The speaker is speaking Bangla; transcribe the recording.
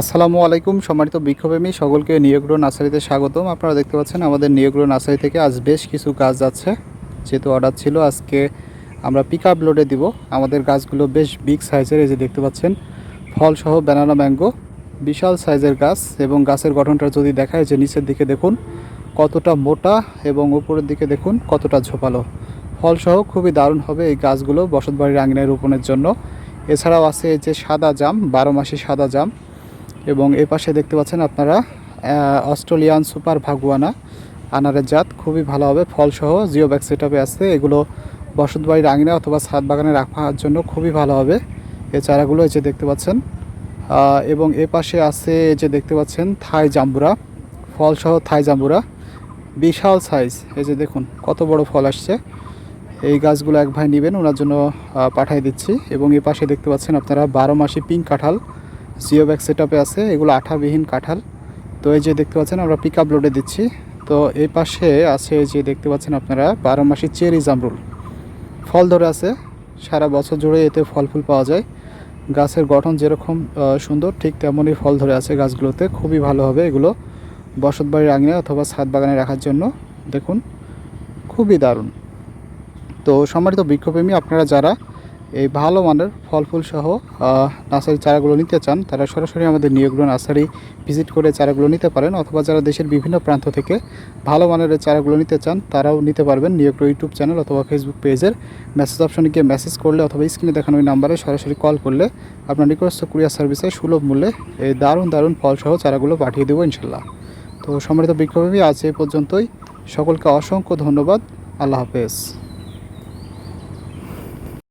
আসসালামু আলাইকুম, সম্মানিত বৃক্ষপ্রেমী সকলকে নিয়োগ্রহ নার্সারিতে স্বাগতম। আপনারা দেখতে পাচ্ছেন, আমাদের নিয়োগ্রহ নার্সারি থেকে আজ বেশ কিছু গাছ যাচ্ছে। যেহেতু অর্ডার ছিল, আজকে আমরা পিক আপ লোডে দিব। আমাদের গাছগুলো বেশ বিগ সাইজের এই যে দেখতে পাচ্ছেন। ফলসহ ব্যানানা ম্যাঙ্গো বিশাল সাইজের গাছ এবং গাছের গঠনটা যদি দেখায় যে নিচের দিকে দেখুন, কতটা মোটা এবং উপরের দিকে দেখুন, কতটা ঝোপালো। ফলসহ খুবই দারুণ হবে এই গাছগুলো বসতবাড়ির আঙিনায় রোপণের জন্য। এছাড়াও আছে যে সাদা জাম, বারো মাসি সাদা জাম। এবং এ পাশে দেখতে পাচ্ছেন আপনারা অস্ট্রেলিয়ান সুপার ভাগুয়ানা, আনারের জাত, খুবই ভালো হবে, ফলসহ, জিও ব্যাগ সেটআপে আছে। এগুলো বসত বাড়ির আঙিনা অথবা ছাদ বাগানে রাখার জন্য খুবই ভালো হবে এই চারাগুলো, এই যে দেখতে পাচ্ছেন। এবং এ পাশে আছে যে দেখতে পাচ্ছেন, থাই জাম্বুরা, ফলসহ থাই জাম্বুরা। বিশাল সাইজ এই যে দেখুন, কত বড় ফল আসছে। এই গাছগুলো এক ভাই নেবেন, ওনার জন্য পাঠিয়ে দিচ্ছি। এবং এই পাশে দেখতে পাচ্ছেন আপনারা, বারো মাসি পিঙ্ক কাঁঠাল জিও ব্যাগ সেট আছে, এগুলো আঠাবিহীন কাঁঠাল। তো এই যে দেখতে পাচ্ছেন, আমরা পিক আপ লোডে দিচ্ছি। তো এই পাশে আছে এই যে দেখতে পাচ্ছেন আপনারা, বারো মাসি চেরি জামরুল। ফল ধরে আছে, সারা বছর জুড়ে এতে ফল ফুল পাওয়া যায়। গাছের গঠন যেরকম সুন্দর, ঠিক তেমনই ফল ধরে আছে গাছগুলোতে। খুবই ভালো হবে এগুলো বসত বাড়ির আঙিনা অথবা ছাদ বাগানে রাখার জন্য। দেখুন, খুবই দারুণ। তো সম্মানিত বৃক্ষপ্রেমী আপনারা যারা এই ভালো মানের ফল ফুল সহ নার্সারি চারাগুলো নিতে চান, তারা সরাসরি আমাদের নিয়োগগুলো নার্সারি ভিজিট করে চারাগুলো নিতে পারেন, অথবা যারা দেশের বিভিন্ন প্রান্ত থেকে ভালো মানের চারাগুলো নিতে চান, তারাও নিতে পারবেন নিয়োগ্র ইউটিউব চ্যানেল অথবা ফেসবুক পেজের মেসেজ অপশনে গিয়ে মেসেজ করলে অথবা স্ক্রিনে দেখানো ওই নাম্বারে সরাসরি কল করলে আপনার নিকটস্থ কুরিয়ার সার্ভিসে সুলভ মূল্যে এই দারুণ দারুণ ফল সহ চারাগুলো পাঠিয়ে দেবো ইনশাল্লাহ। তো সম্মানিত বৃক্ষপ্রেমী আজ এই পর্যন্তই। সকলকে অসংখ্য ধন্যবাদ। আল্লাহ হাফেজ।